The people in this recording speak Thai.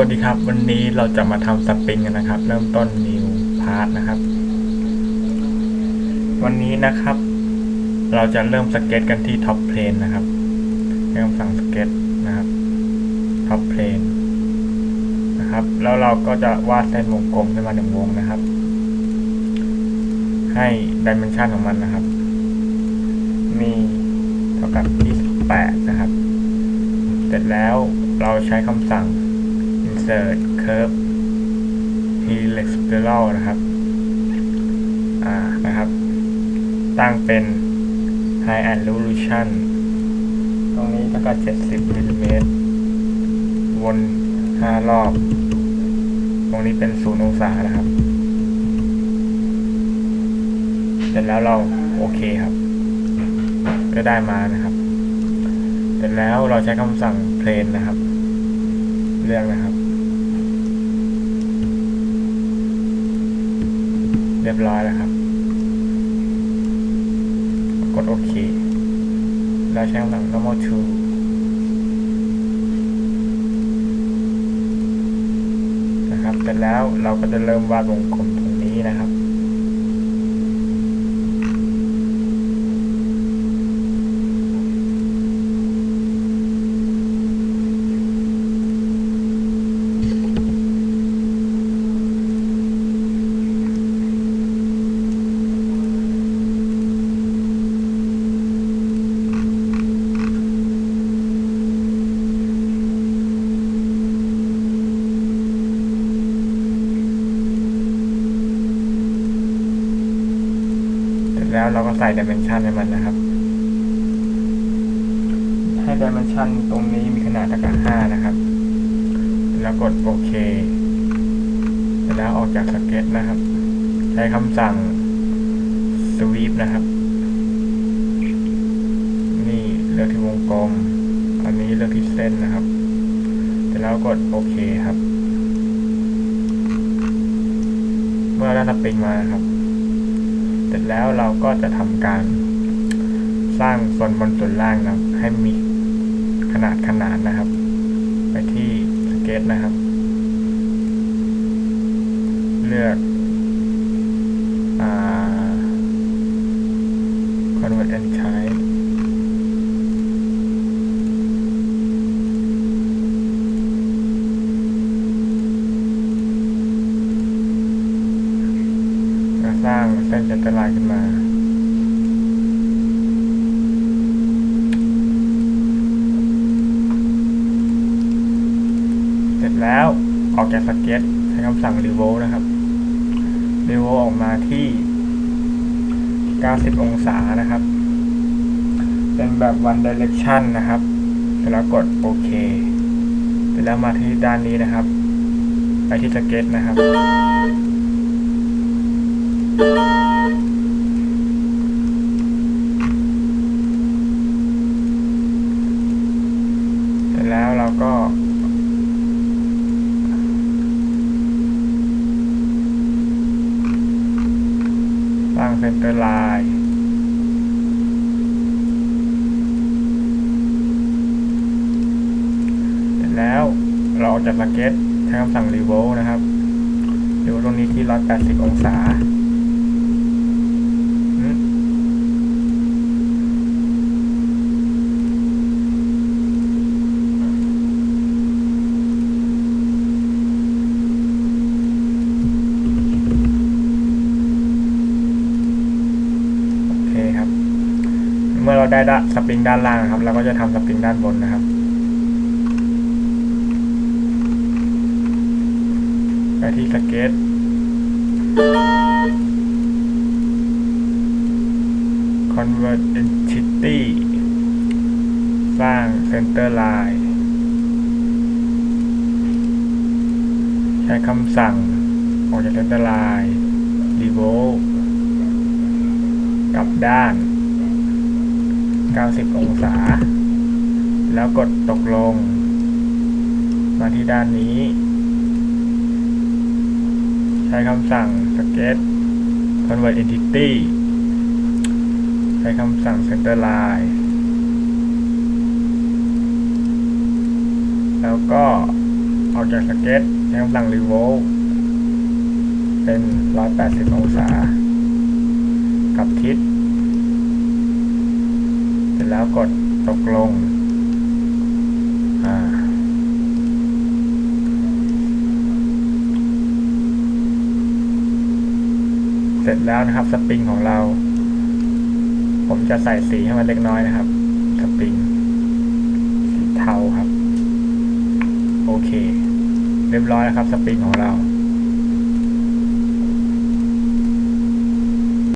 วัสดีครับ วันนี้เราจะมาทำสปริงกันนะครับ เริ่มต้น new part นะครับ วันนี้นะครับ เราจะเริ่มสเก็ตกันที่ top plane นะครับใช้คำสั่งสเก็ตนะครับ top plane นะครับ แล้วเราก็จะวาดเส้นวงกลมขึ้นมาหนึ่งวงนะครับ ให้ดิเมนชันของมันนะครับ มีเท่ากับ 28 นะครับ เสร็จแล้วเราใช้คำสั่ง insert curve helix spiral นะครับอ่านะครับ ตั้งเป็น high and resolution ตรงนี้เท่ากับ70มิลลิเมตรวน5รอบ ตรงนี้เป็น 0 องศานะครับ เสร็จแล้วเราโอเคครับ ก็ได้มานะครับ เสร็จแล้วเราใช้คำสั่ง plane นะครับเลือกนะครับ เรียบร้อยแล้วครับ กดโอเค แล้วใช้คำสั่ง normal to นะครับ เสร็จแล้วเราก็จะเริ่มวาดวงกลมตรงนี้นะครับ แล้วเราก็ใส่ดิเมนชันให้มันนะครับ ให้ดิเมนชันตรงนี้มีขนาดเท่ากับ5นะครับ แล้วกดโอเคเสร็จแล้วออกจากสเก็ตนะครับ ใช้คำสั่ง sweep นะครับ นี่เลือกที่วงกลม อันนี้เลือกที่เส้นนะครับเสร็จแล้วกดโอเคครับ เมื่อได้สปริงมาครับ แล้วเราก็จะทำการสร้างส่วนบนส่วนล่างนะครับให้มีขนาดขนาดนะครับ ไปที่สเก็ตนะครับ เลือกอ่า convert and type สร้างเส้นจัตุรัสขึ้นมา เสร็จแล้วออกจากสเก็ตใช้คำสั่ง revolve นะครับ revolve ออกมาที่ 90 องศานะครับ เป็นแบบ one direction นะครับ เสร็จแล้วกดโอเค เสร็จแล้วมาที่ด้านนี้นะครับ ไปที่สเก็ตนะครับ เสร็จแล้วเราก็สร้างเซนเตอร์ไลน์เสร็จแล้วเราออกจากสเก็ตใช้คำสั่ง revolve นะครับ revolve ตรงนี้ที่ 180 องศาอืม โอเคครับ เมื่อเรา ได้ด้สปริงด้านล่างนะครับเราก็จะทำสปริงด้านบนนะครับ ไปที่สเก็ต convert entity สร้าง center line ใช้คำสั่งออกจาก center line revolve กลับด้าน 90 องศา แล้วกดตกลง มาที่ด้านนี้ ใช้คำสั่ง Sketch Convert Entity ใช้คำสั่ง Center Line แล้วก็ออกจากสเก็ตใช้คำสั่ง revolve เป็น 180 องศา กดตกลงเสร็จแล้วนะครับสปริงของเรา ผมจะใส่สีให้มันเล็กน้อยนะครับสปริงสีเทาครับ โอเค เรียบร้อยแล้วครับสปริงของเรา